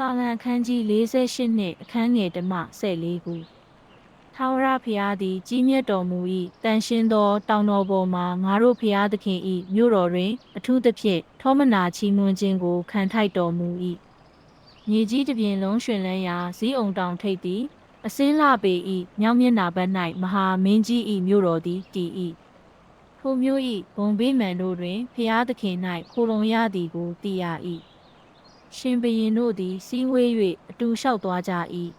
စာလံအခန်းကြီး48နှင့်အခန်းငယ်ဓမ္မ14ခုထာဝရဘုရားသည် ကြီးမြတ်တော်မူ၏တန်ရှင်းသောတောင်တော်ပေါ်မှာငါတို့ဘုရားသခင်၏မြို့တော်တွင် အထူးသဖြင့်ထောမနာချီးမွမ်းခြင်းကိုခံထိုက်တော်မူ၏မြေကြီးတစ်ပြင်လုံးရှင်လန်းရာဇီးအောင်တောင်ထိပ်သည် အစင်းလှပေ၏မြောက်မျက်နာဘက်၌မဟာမင်းကြီး၏မြို့တော်သည်တည်၏ထိုမြို့၏ဘုံဘေးမှန်တို့တွင်ဘုရားသခင်၌ခိုလုံရသည်ကိုသိရ၏ ရှင်ဘုရင်တို့သည်စီးဝေး၍အတူလျှောက်သွားကြ၏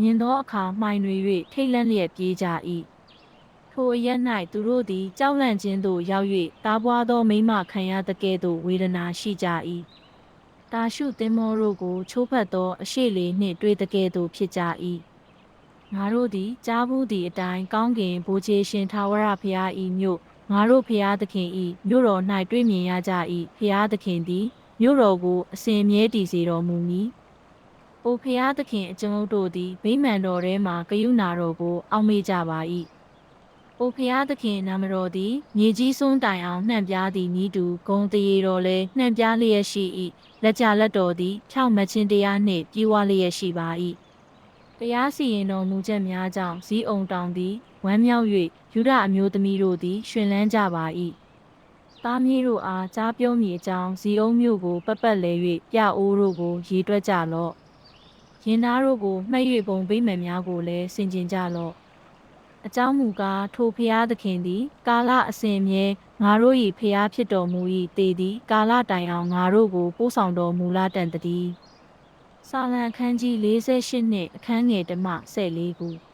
မြင်သောအခါမှိုင်တွေ၍ထိတ်လန့်လျက်ပြေးကြ၏ထိုအရက်၌သူတို့သည်ကြောက်လန့်ခြင်းသို့ရောက်၍တားပွားသောမိမခံရသကဲ့သို့ဝေဒနာရှိကြ၏တာရှုသင်္ဘောတို့ကို ချိုးဖက်သောအရှိလေနှင့်တွေ့သကဲ့သို့ဖြစ်ကြ၏ငါတို့သည်ကြားဘူးသည့်အတိုင်းကောင်းကင်ဘိုးချေရှင်ထာဝရဘုရား၏မြို့ငါတို့ဘုရားသခင်၏မြို့တော်၌တွေ့မြင်ရကြ၏ဘုရားသခင်သည် မြို့တော်ကိုအစဉ်မြဲတည်စေတော်မူမည်။အိုဖျားသခင်အကျွန်ုပ်တို့သည်ဗိမာန်တော်ထဲမှဂယုဏတော်ကို အောက်မေ့ကြပါ၏။အိုဖျားသခင်နာမတော်သည်မြေကြီးစွန်းတိုင်အောင်နှံ့ပြားသည်နီးတူဂုံတရေတော်လည်းနှံ့ပြားလျက်ရှိ၏။လက်ကြလက်တော်သည်ဖြောင့်မတ်ခြင်းတရားနှင့်ပြေဝလျက်ရှိပါ၏။တရားစီရင်တော်မူချက်များကြောင့်ဇီးအောင်တောင်သည်ဝမ်းမြောက်၍ယူဒအမျိုးသမီးတို့သည် ရှင်လန်းကြပါ၏။ သားမြေးတို့အားကြားပြောမည်အကြောင်းဇီအုံမျိုးကိုပက်ပတ်လဲ၍ပြအိုးတို့ကိုရေတွက်ကြလော့။ရင်သားတို့ကိုမှတ်၍ပုံပေးမယ်များကိုလည်းဆင်ကျင်ကြလော့။အကြောင်းမူကားထိုဖျားသခင်သည် ကာလအစဉ်မြဲငါတို့၏ဖျားဖြစ်တော်မူ၏တေသည် ကာလတိုင်အောင်ငါတို့ကိုပို့ဆောင်တော်မူလာတန်တည်း။စာလံအခန်းကြီး48နှင့်အခန်းငယ်ဓမ္မ14ခု